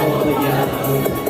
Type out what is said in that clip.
all yeah.